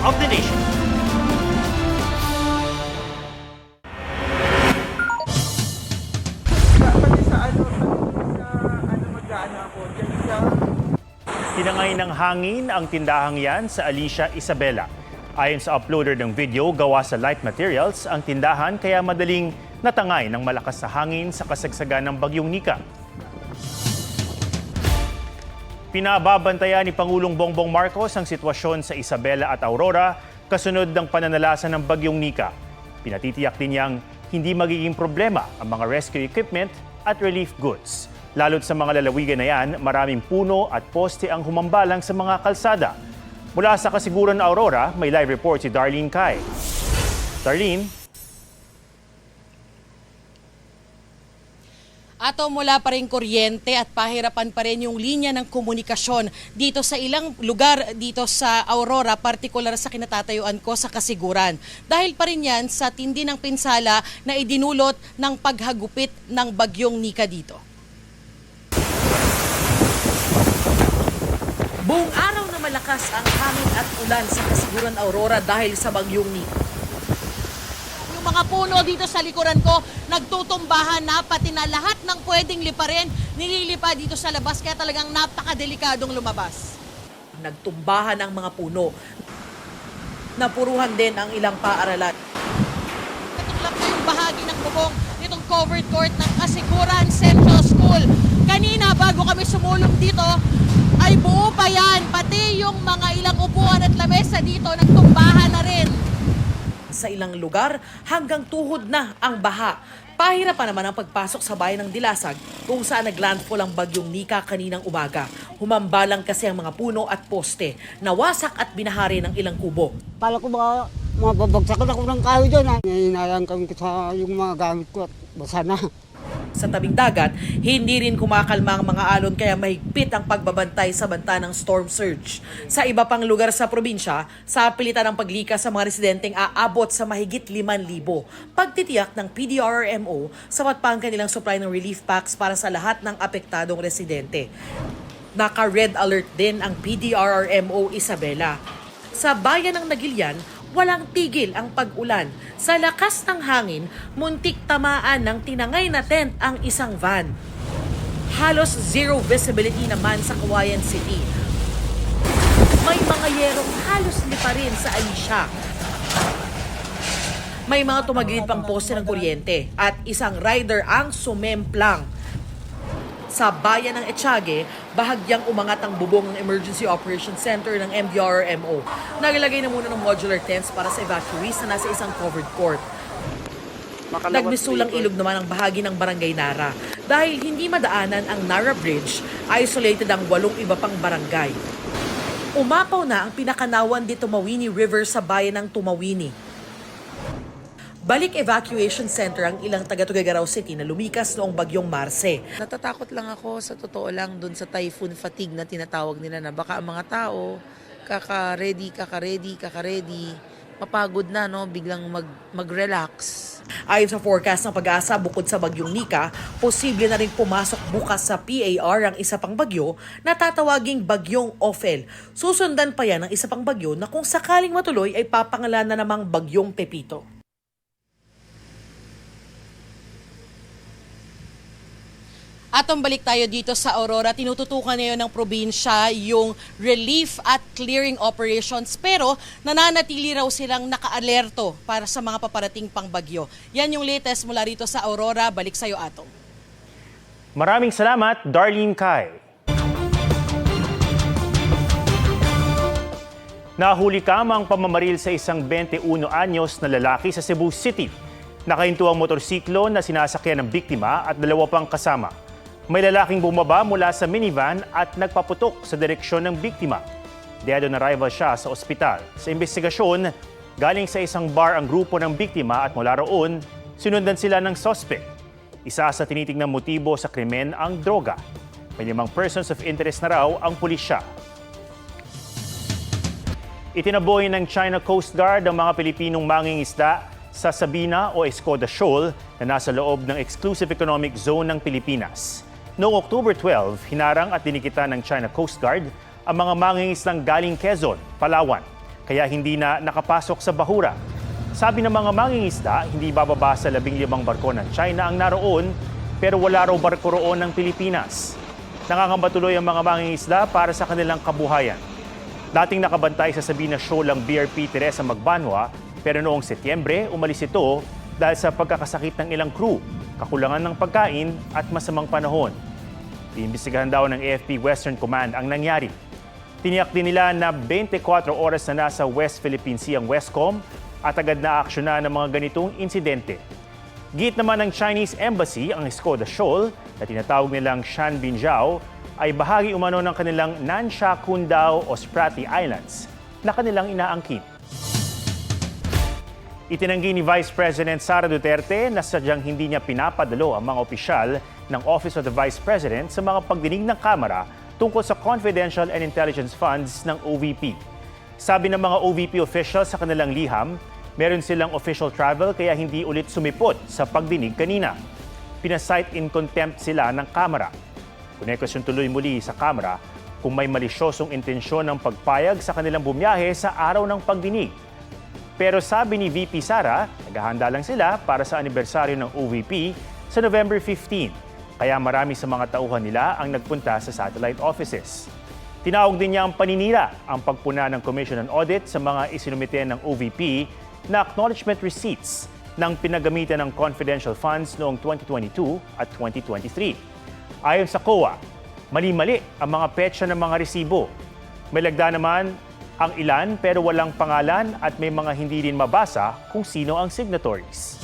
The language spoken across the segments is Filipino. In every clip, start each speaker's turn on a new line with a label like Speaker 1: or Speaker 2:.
Speaker 1: of the nation.
Speaker 2: Sa ano, ano
Speaker 1: Tinangay ng hangin ang tindahang yan sa Alicia Isabela. Ayon sa uploader ng video gawa sa light materials, ang tindahan kaya madaling natangay ng malakas sa hangin sa kasagsagan ng bagyong Nika. Pinababantayan ni Pangulong Bongbong Marcos ang sitwasyon sa Isabela at Aurora kasunod ng pananalasan ng bagyong Nika. Pinatitiyak din niyang hindi magiging problema ang mga rescue equipment at relief goods. Lalo't sa mga lalawigan na yan, maraming puno at poste ang humambalang sa mga kalsada. Mula sa kasiguran Aurora, may live report si Darlene Kai. Darlene,
Speaker 3: Ato mula pa rin kuryente at pahirapan pa rin yung linya ng komunikasyon dito sa ilang lugar dito sa Aurora, partikular sa kinatatayuan ko sa Kasiguran. Dahil pa rin yan sa tindi ng pinsala na idinulot ng paghagupit ng bagyong Nika dito. Buong araw na malakas ang hangin at ulan sa Kasiguran Aurora dahil sa bagyong Nika. Yung mga puno dito sa likuran ko, nagtutumbahan na pati na lahat ng pwedeng liparin, nililipa dito sa labas kaya talagang napakadelikadong lumabas. Nagtumbahan ang mga puno. Napuruhan din ang ilang paaralan. Katuklap na yung bahagi ng bubong nitong covered court ng Kasiguran Central School. Kanina, bago kami sumulong dito, ay buo pa yan. Pati yung mga ilang upuan at lamesa dito, nagtumbahan na rin sa ilang lugar hanggang tuhod na ang baha. Pahirapan naman ang pagpasok sa bayan ng Dilasag kung saan naglandfall ang bagyong Nika kaninang umaga. Humambalang kasi ang mga puno at poste. Nawasak at binahari ng ilang kubo.
Speaker 4: Pala ko baka mababagsakan ako ng kahoy doon. Ha? Hinayang kami sa yung mga gamit ko at basa na.
Speaker 3: Sa tabing dagat, hindi rin kumakalma ang mga alon kaya mahigpit ang pagbabantay sa banta ng storm surge. Sa iba pang lugar sa probinsya, sa pilitan ng paglikas sa mga residenteng aabot sa mahigit 5,000. Pagtitiyak ng PDRRMO, sapat pa ang kanilang supply ng relief packs para sa lahat ng apektadong residente. Naka-red alert din ang PDRRMO Isabela. Sa bayan ng Nagilian, walang tigil ang pag-ulan. Sa lakas ng hangin, muntik tamaan ng tinangay na tent ang isang van. Halos zero visibility naman sa Kawayan City. May mga yerong halos lipa rin sa Alicia. May mga tumagilid pang poste ng kuryente at isang rider ang sumemplang. Sa bayan ng Etiague, bahagyang umangat ang bubong ng Emergency Operations Center ng MDRMO. Naglagay na muna ng modular tents para sa evacuees na nasa isang covered court. Nagmisulang ilog naman ang bahagi ng Barangay Nara. Dahil hindi madaanan ang Nara Bridge, isolated ang walong iba pang barangay. Umapaw na ang pinakanawan di Tumawini River sa bayan ng Tumawini. Balik Evacuation Center ang ilang taga Tuguegarao City na lumikas noong bagyong Marse.
Speaker 5: Natatakot lang ako sa totoo lang dun sa typhoon fatigue na tinatawag nila na baka ang mga tao kaka-ready, kaka-ready, kaka-ready, mapagod na no, biglang mag mag-relax.
Speaker 3: Ayon sa forecast ng pag-asa, bukod sa bagyong Nika, posible na rin pumasok bukas sa PAR ang isa pang bagyo na tatawaging bagyong Ophel. Susundan pa yan ng isa pang bagyo na kung sakaling matuloy ay papangalan na namang bagyong Pepito. Atong balik tayo dito sa Aurora. Tinututukan ngayon ng probinsya yung relief at clearing operations pero nananatili raw silang naka-alerto para sa mga paparating pang bagyo. Yan yung latest mula rito sa Aurora. Balik sa'yo, Atong.
Speaker 1: maraming salamat, Darlene Kai. Nahuli kamang pamamaril sa isang 21 anyos na lalaki sa Cebu City. Nakahinto ang motorsiklo na sinasakyan ng biktima at dalawa pang kasama. May lalaking bumaba mula sa minivan at nagpaputok sa direksyon ng biktima. Dead on arrival siya sa ospital. Sa investigasyon, galing sa isang bar ang grupo ng biktima at mula roon, sinundan sila ng sospek. Isa sa tinitingnan motibo sa krimen ang droga. May limang persons of interest na raw ang pulisya. Itinaboy ng China Coast Guard ang mga Pilipinong mangingisda sa Sabina o Escoda Shoal na nasa loob ng Exclusive Economic Zone ng Pilipinas. Noong October 12, hinarang at dinikita ng China Coast Guard ang mga mangingislang galing Quezon, Palawan. kaya hindi na nakapasok sa bahura. Sabi ng mga mangingisda, hindi bababa sa labing limang barko ng China ang naroon pero wala raw barko roon ng Pilipinas. Nangangamba tuloy ang mga mangingisda para sa kanilang kabuhayan. Dating nakabantay sa Sabina Show lang BRP Teresa Magbanwa pero noong Setyembre umalis ito dahil sa pagkakasakit ng ilang crew, kakulangan ng pagkain at masamang panahon. Iimbestigahan daw ng AFP Western Command ang nangyari. Tiniyak din nila na 24 oras na nasa West Philippine Sea ang Westcom at agad na aksyonan ng mga ganitong insidente. Git naman ng Chinese Embassy ang Skoda Shoal na tinatawag nilang Shan Binjiao ay bahagi umano ng kanilang Nansha Kundao o Sprati Islands na kanilang inaangkin. Itinanggi ni Vice President Sara Duterte na sadyang hindi niya pinapadalo ang mga opisyal ng Office of the Vice President sa mga pagdinig ng Kamara tungkol sa confidential and intelligence funds ng OVP. Sabi ng mga OVP officials sa kanilang liham, meron silang official travel kaya hindi ulit sumipot sa pagdinig kanina. Pinasight in contempt sila ng Kamara. Kunekosyon tuloy muli sa Kamara kung may malisyosong intensyon ng pagpayag sa kanilang bumiyahe sa araw ng pagdinig. Pero sabi ni VP Sara, naghahanda lang sila para sa anibersaryo ng OVP sa November 15. Kaya marami sa mga tauhan nila ang nagpunta sa satellite offices. Tinawag din niya ang paninira ang pagpuna ng Commission on Audit sa mga isinumite ng OVP na acknowledgement receipts ng pinagamitan ng confidential funds noong 2022 at 2023. Ayon sa COA, mali-mali ang mga petsa ng mga resibo. May lagda naman ang ilan pero walang pangalan at may mga hindi rin mabasa kung sino ang signatories.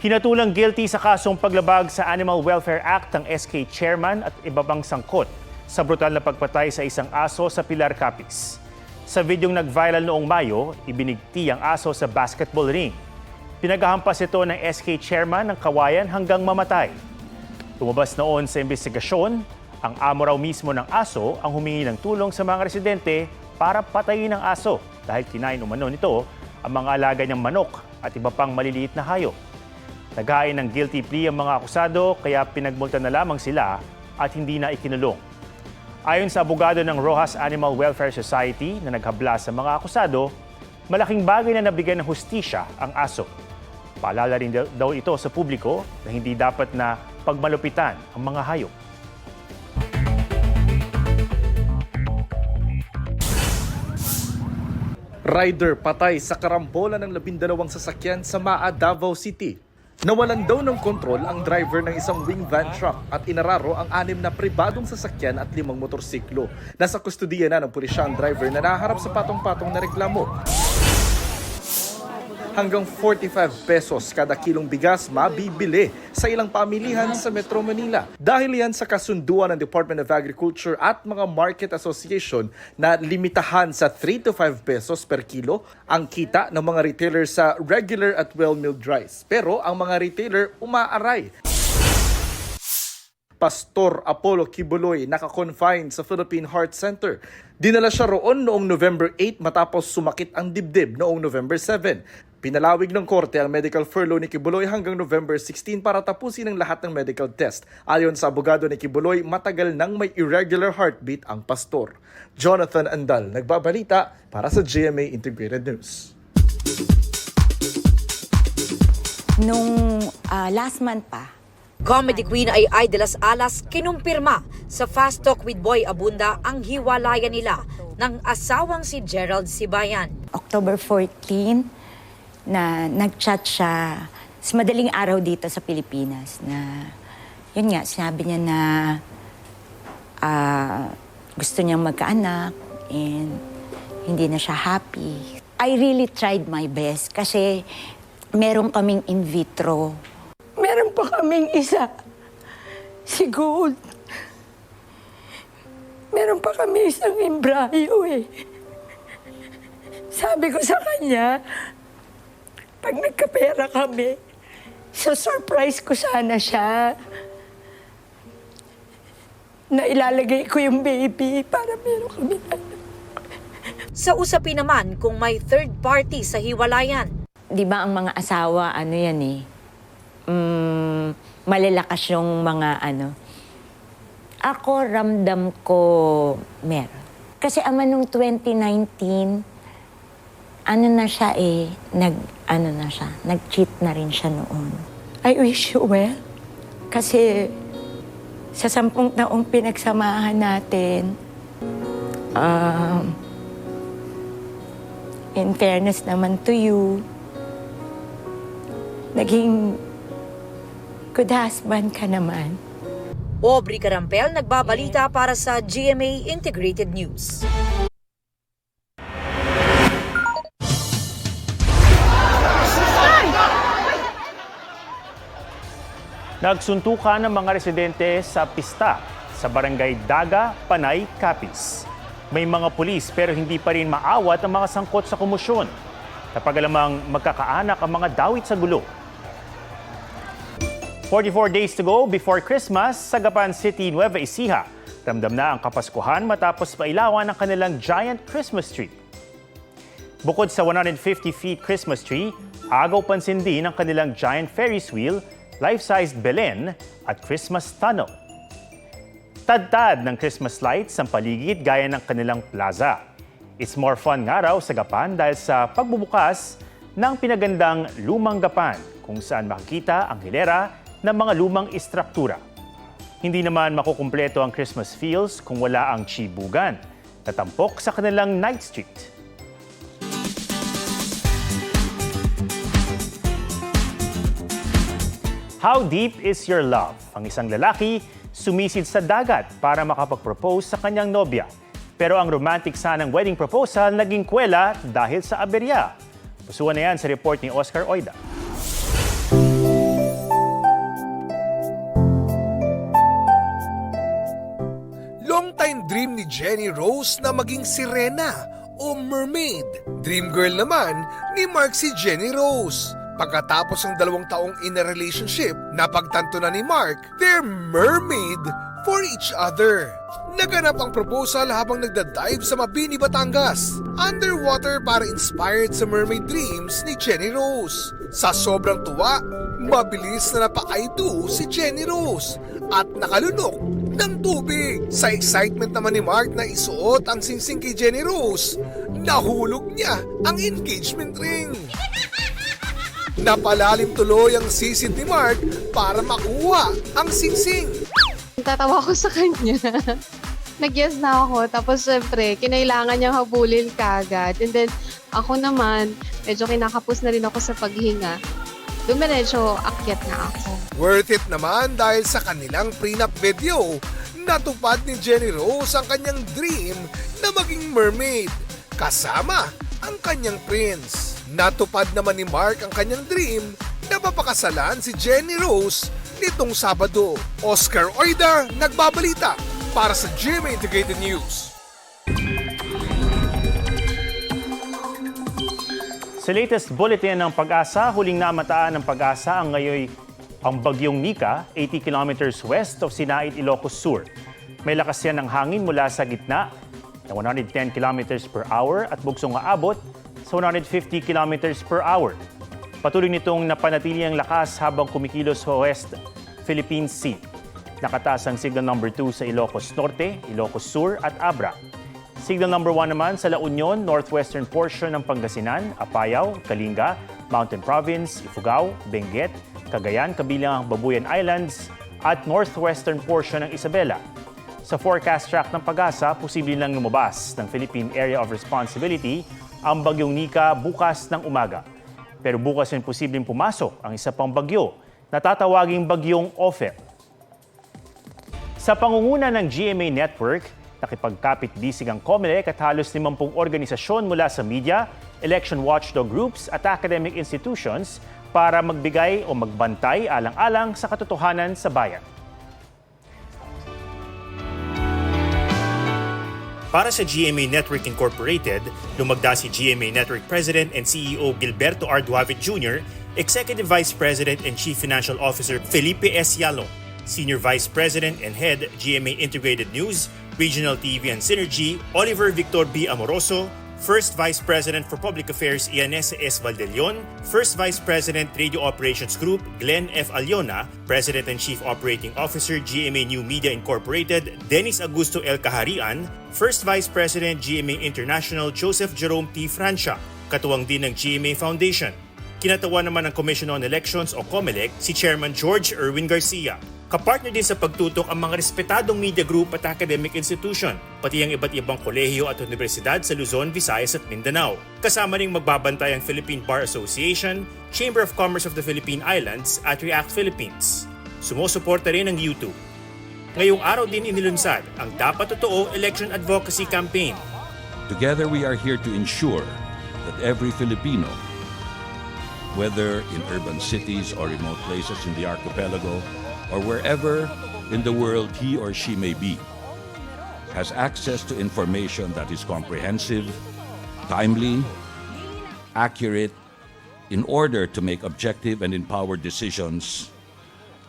Speaker 1: Hinatulang guilty sa kasong paglabag sa Animal Welfare Act ang SK chairman at iba pang sangkot sa brutal na pagpatay sa isang aso sa Pilar Capiz. Sa videong nag-viral noong Mayo, ibinigti ang aso sa basketball ring. Pinagahampas ito ng SK chairman ng kawayan hanggang mamatay. Lumabas noon sa investigasyon, ang amo raw mismo ng aso ang humingi ng tulong sa mga residente para patayin ang aso dahil kinain umano nito ang mga alaga niyang manok at iba pang maliliit na hayop. Naghain ng guilty plea ang mga akusado kaya pinagmulta na lamang sila at hindi na ikinulong. Ayon sa abogado ng Rojas Animal Welfare Society na naghabla sa mga akusado, malaking bagay na nabigyan ng hustisya ang aso. Paalala rin daw ito sa publiko na hindi dapat na pagmalupitan ang mga hayop.
Speaker 6: Rider patay sa karambola ng labindalawang sasakyan sa Maa, Davao City. Nawalan daw ng kontrol ang driver ng isang wing van truck at inararo ang anim na pribadong sasakyan at limang motorsiklo. Nasa kustudiya na ng pulisya ang driver na naharap sa patong-patong na reklamo. Hanggang 45 pesos kada kilong bigas mabibili sa ilang pamilihan sa Metro Manila. Dahil yan sa kasunduan ng Department of Agriculture at mga Market Association na limitahan sa 3 to 5 pesos per kilo ang kita ng mga retailer sa regular at well-milled rice. Pero ang mga retailer umaaray Pastor Apollo Kibuloy naka-confine sa Philippine Heart Center. Dinala siya roon noong November 8 matapos sumakit ang dibdib noong November 7. Pinalawig ng korte ang medical furlough ni Kibuloy hanggang November 16 para tapusin ang lahat ng medical test. Ayon sa abogado ni Kibuloy, matagal nang may irregular heartbeat ang pastor. Jonathan Andal, nagbabalita para sa GMA Integrated News.
Speaker 7: Nung ah, last month pa,
Speaker 8: Comedy Queen ay Ay de las Alas kinumpirma sa Fast Talk with Boy Abunda ang hiwalayan nila ng asawang si Gerald Sibayan.
Speaker 7: October 14, na nag-chat siya sa madaling araw dito sa Pilipinas na yun nga, sinabi niya na ah, gusto niyang magkaanak and hindi na siya happy. I really tried my best kasi meron kaming in vitro. Meron pa kaming isa, si Gold. Meron pa kami isang embryo eh. Sabi ko sa kanya, pag nagkapera kami, so surprise ko sana siya na ilalagay ko yung baby para meron kami
Speaker 8: Sa usapin naman kung may third party sa hiwalayan.
Speaker 7: Di ba ang mga asawa, ano yan eh, mm, malalakas yung mga ano. Ako, ramdam ko meron. Kasi ama nung 2019, ano na siya eh, nag, ano na siya, nag-cheat na rin siya noon. I wish you well. Kasi sa sampung taong pinagsamahan natin, um, in fairness naman to you, naging good husband ka naman.
Speaker 8: Aubrey Carampel nagbabalita para sa GMA Integrated News.
Speaker 1: Nagsuntukan ng mga residente sa pista sa barangay Daga, Panay, Capiz. May mga pulis pero hindi pa rin maawat ang mga sangkot sa komosyon. Kapag alamang magkakaanak ang mga dawit sa gulo. 44 days to go before Christmas sa Gapan City, Nueva Ecija. Ramdam na ang Kapaskuhan matapos mailawan ang kanilang giant Christmas tree. Bukod sa 150 feet Christmas tree, agaw pansin din ang kanilang giant Ferris wheel, life-sized Belen at Christmas tunnel. Tadtad ng Christmas lights ang paligid gaya ng kanilang plaza. It's more fun nga raw sa Gapan dahil sa pagbubukas ng pinagandang Lumang Gapan kung saan makikita ang hilera ng mga lumang istruktura. Hindi naman makukumpleto ang Christmas feels kung wala ang chibugan na tampok sa kanilang night street. How deep is your love? Ang isang lalaki sumisid sa dagat para makapag-propose sa kanyang nobya. Pero ang romantic sanang wedding proposal naging kwela dahil sa aberya. Pusuan na yan sa report ni Oscar Oida.
Speaker 9: Long-time dream ni Jenny Rose na maging sirena o mermaid. Dream girl naman ni Mark si Jenny Rose. Pagkatapos ng dalawang taong in a relationship, napagtanto na ni Mark, they're mermaid for each other. Naganap ang proposal habang nagda-dive sa Mabini, Batangas. Underwater para inspired sa mermaid dreams ni Jenny Rose. Sa sobrang tuwa, mabilis na napa-I do si Jenny Rose at nakalunok ng tubig. Sa excitement naman ni Mark na isuot ang singsing kay Jenny Rose, nahulog niya ang engagement ring. Napalalim tuloy ang sisid ni Mark para makuha ang singsing.
Speaker 10: Tatawa ko sa kanya. Nag-yes na ako. Tapos, syempre, kinailangan niyang habulin kagad. And then, ako naman, medyo kinakapos na rin ako sa paghinga. Dumiretso, akyat na ako.
Speaker 9: Worth it naman dahil sa kanilang prenup video, natupad ni Jenny Rose ang kanyang dream na maging mermaid, kasama ang kanyang prince. Natupad naman ni Mark ang kanyang dream na mapakasalan si Jenny Rose nitong Sabado. Oscar Oida, nagbabalita para sa GMA Integrated News.
Speaker 1: Sa latest bulletin ng pag-asa, huling namataan ng pag-asa ang ngayon ang bagyong Nika, 80 kilometers west of Sinait, Ilocos Sur. May lakas yan ng hangin mula sa gitna na 110 kilometers per hour at bugsong aabot 150 kilometers per hour. Patuloy nitong napanatili ang lakas habang kumikilos sa West Philippine Sea. Nakataas ang signal number 2 sa Ilocos Norte, Ilocos Sur at Abra. Signal number 1 naman sa La Union, northwestern portion ng Pangasinan, Apayao, Kalinga, Mountain Province, Ifugao, Benguet, Cagayan, kabilang ang Babuyan Islands at northwestern portion ng Isabela. Sa forecast track ng pag-asa, posible lang lumabas ng Philippine Area of Responsibility ang bagyong Nika bukas ng umaga. Pero bukas rin posibleng pumasok ang isa pang bagyo na tatawaging bagyong Ophel. Sa pangunguna ng GMA Network, nakipagkapit-bisig ang COMELEC at halos 50 organisasyon mula sa media, election watchdog groups at academic institutions para magbigay o magbantay alang-alang sa katotohanan sa bayan. Para sa GMA Network Incorporated, lumagda si GMA Network President and CEO Gilberto R. Duavit Jr., Executive Vice President and Chief Financial Officer Felipe S. Yalo, Senior Vice President and Head GMA Integrated News, Regional TV and Synergy, Oliver Victor B. Amoroso, First Vice President for Public Affairs Ianese S. Valdelion, First Vice President Radio Operations Group Glenn F. Aliona, President and Chief Operating Officer GMA New Media Incorporated Dennis Augusto L. Kaharian, First Vice President GMA International Joseph Jerome T. Francia, katuwang din ng GMA Foundation. Kinatawa naman ng Commission on Elections o COMELEC si Chairman George Erwin Garcia. Kapartner din sa pagtutok ang mga respetadong media group at academic institution, pati ang iba't ibang kolehiyo at universidad sa Luzon, Visayas at Mindanao. Kasama ring magbabantay ang Philippine Bar Association, Chamber of Commerce of the Philippine Islands at React Philippines. Sumusuporta rin ang YouTube. Ngayong araw din inilunsad ang Dapat Totoo Election Advocacy Campaign
Speaker 11: Together, we are here to ensure that every Filipino, whether in urban cities or remote places in the archipelago, or wherever in the world he or she may be, has access to information that is comprehensive, timely, accurate, in order to make objective and empowered decisions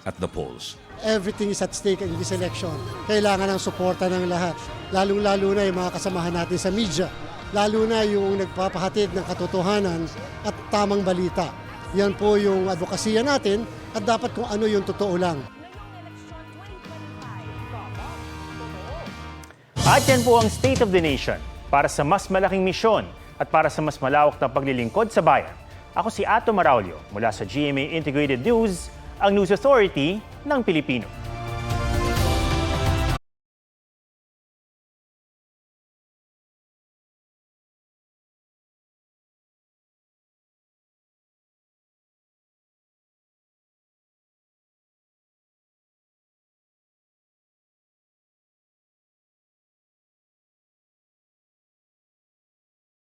Speaker 11: at the polls.
Speaker 4: Everything is at stake in this election. Kailangan ng suporta ng lahat. Lalong-lalo na yung mga kasamahan natin sa media. Lalo na yung nagpapahatid ng katotohanan at tamang balita. Yan po yung advokasya natin at dapat kung ano yung totoo lang.
Speaker 1: At yan po ang State of the Nation para sa mas malaking misyon at para sa mas malawak na paglilingkod sa bayan. Ako si Ato Maraulio mula sa GMA Integrated News, ang News Authority ng Pilipino.